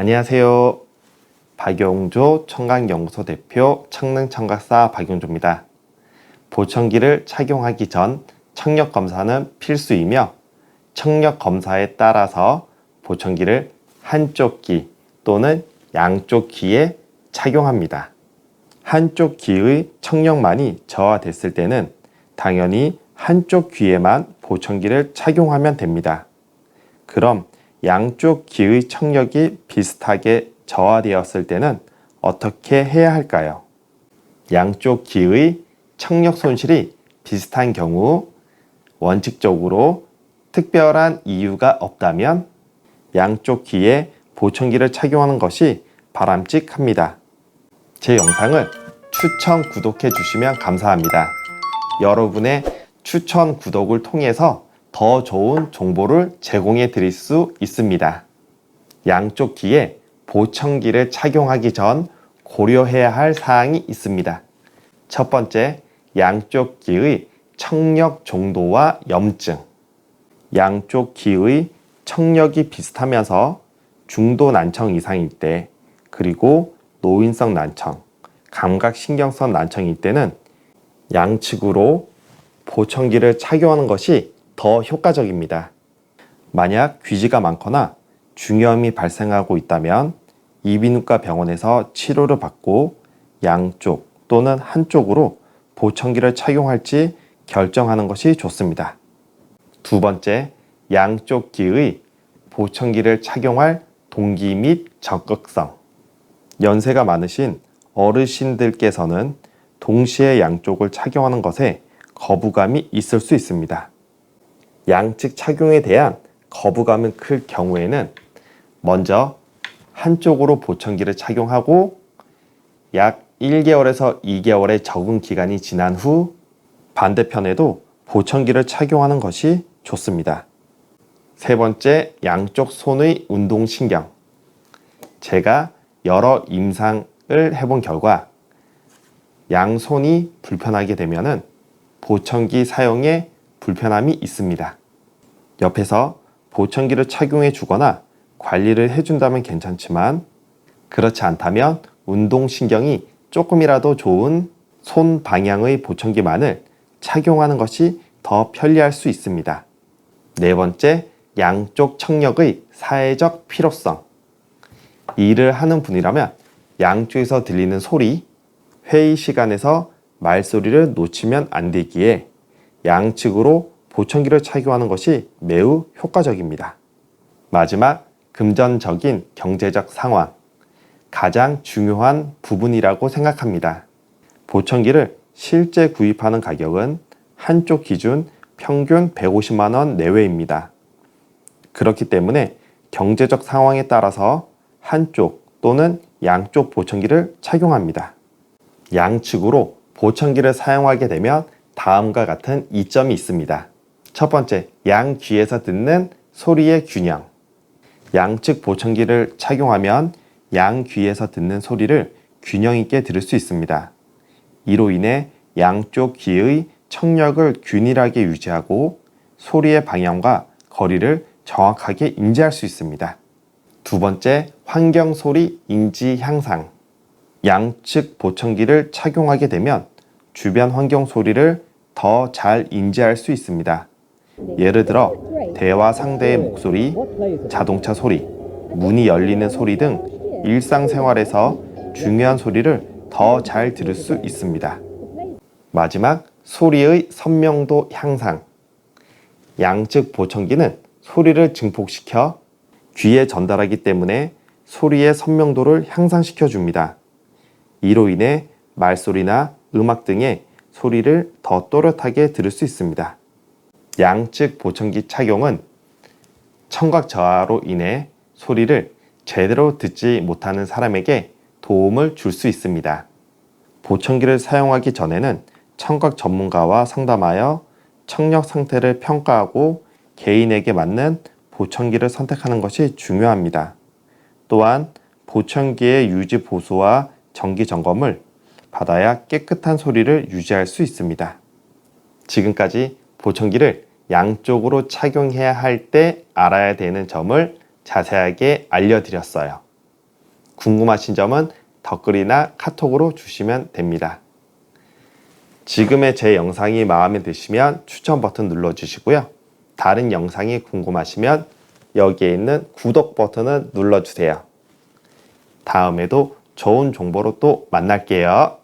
안녕하세요. 박용조 청각연구소 대표 청능청각사 박용조입니다. 보청기를 착용하기 전 청력 검사는 필수이며 청력 검사에 따라서 보청기를 한쪽 귀 또는 양쪽 귀에 착용합니다. 한쪽 귀의 청력만이 저하됐을 때는 당연히 한쪽 귀에만 보청기를 착용하면 됩니다. 그럼 양쪽 귀의 청력이 비슷하게 저하되었을 때는 어떻게 해야 할까요? 양쪽 귀의 청력 손실이 비슷한 경우 원칙적으로 특별한 이유가 없다면 양쪽 귀에 보청기를 착용하는 것이 바람직합니다. 제 영상을 추천 구독해 주시면 감사합니다. 여러분의 추천 구독을 통해서 더 좋은 정보를 제공해 드릴 수 있습니다. 양쪽 귀에 보청기를 착용하기 전 고려해야 할 사항이 있습니다. 첫 번째, 양쪽 귀의 청력 정도와 염증. 양쪽 귀의 청력이 비슷하면서 중도 난청 이상일 때, 그리고 노인성 난청, 감각신경성 난청일 때는 양측으로 보청기를 착용하는 것이 더 효과적입니다. 만약 귀지가 많거나 중염이 발생하고 있다면 이비인후과 병원에서 치료를 받고 양쪽 또는 한쪽으로 보청기를 착용할지 결정하는 것이 좋습니다. 두 번째, 양쪽 귀의 보청기를 착용할 동기 및 적극성. 연세가 많으신 어르신들께서는 동시에 양쪽을 착용하는 것에 거부감이 있을 수 있습니다. 양측 착용에 대한 거부감이 클 경우에는 먼저 한쪽으로 보청기를 착용하고 약 1개월에서 2개월의 적응 기간이 지난 후 반대편에도 보청기를 착용하는 것이 좋습니다. 세 번째, 양쪽 손의 운동신경. 제가 여러 임상을 해본 결과 양손이 불편하게 되면은 보청기 사용에 불편함이 있습니다. 옆에서 보청기를 착용해 주거나 관리를 해준다면 괜찮지만 그렇지 않다면 운동신경이 조금이라도 좋은 손 방향의 보청기만을 착용하는 것이 더 편리할 수 있습니다. 네 번째, 양쪽 청력의 사회적 필요성. 일을 하는 분이라면 양쪽에서 들리는 소리, 회의 시간에서 말소리를 놓치면 안 되기에 양측으로 보청기를 착용하는 것이 매우 효과적입니다. 마지막, 금전적인 경제적 상황. 가장 중요한 부분이라고 생각합니다. 보청기를 실제 구입하는 가격은 한쪽 기준 평균 150만원 내외입니다. 그렇기 때문에 경제적 상황에 따라서 한쪽 또는 양쪽 보청기를 착용합니다. 양측으로 보청기를 사용하게 되면 다음과 같은 이점이 있습니다. 첫 번째, 양 귀에서 듣는 소리의 균형. 양측 보청기를 착용하면 양 귀에서 듣는 소리를 균형 있게 들을 수 있습니다. 이로 인해 양쪽 귀의 청력을 균일하게 유지하고 소리의 방향과 거리를 정확하게 인지할 수 있습니다. 두 번째, 환경 소리 인지 향상. 양측 보청기를 착용하게 되면 주변 환경 소리를 더 잘 인지할 수 있습니다. 예를 들어, 대화 상대의 목소리, 자동차 소리, 문이 열리는 소리 등 일상생활에서 중요한 소리를 더 잘 들을 수 있습니다. 마지막, 소리의 선명도 향상. 양측 보청기는 소리를 증폭시켜 귀에 전달하기 때문에 소리의 선명도를 향상시켜 줍니다. 이로 인해 말소리나 음악 등의 소리를 더 또렷하게 들을 수 있습니다. 양측 보청기 착용은 청각 저하로 인해 소리를 제대로 듣지 못하는 사람에게 도움을 줄 수 있습니다. 보청기를 사용하기 전에는 청각 전문가와 상담하여 청력 상태를 평가하고 개인에게 맞는 보청기를 선택하는 것이 중요합니다. 또한 보청기의 유지 보수와 정기 점검을 받아야 깨끗한 소리를 유지할 수 있습니다. 지금까지 보청기를 양쪽으로 착용해야 할 때 알아야 되는 점을 자세하게 알려드렸어요. 궁금하신 점은 댓글이나 카톡으로 주시면 됩니다. 지금의 제 영상이 마음에 드시면 추천 버튼 눌러주시고요. 다른 영상이 궁금하시면 여기에 있는 구독 버튼을 눌러주세요. 다음에도 좋은 정보로 또 만날게요.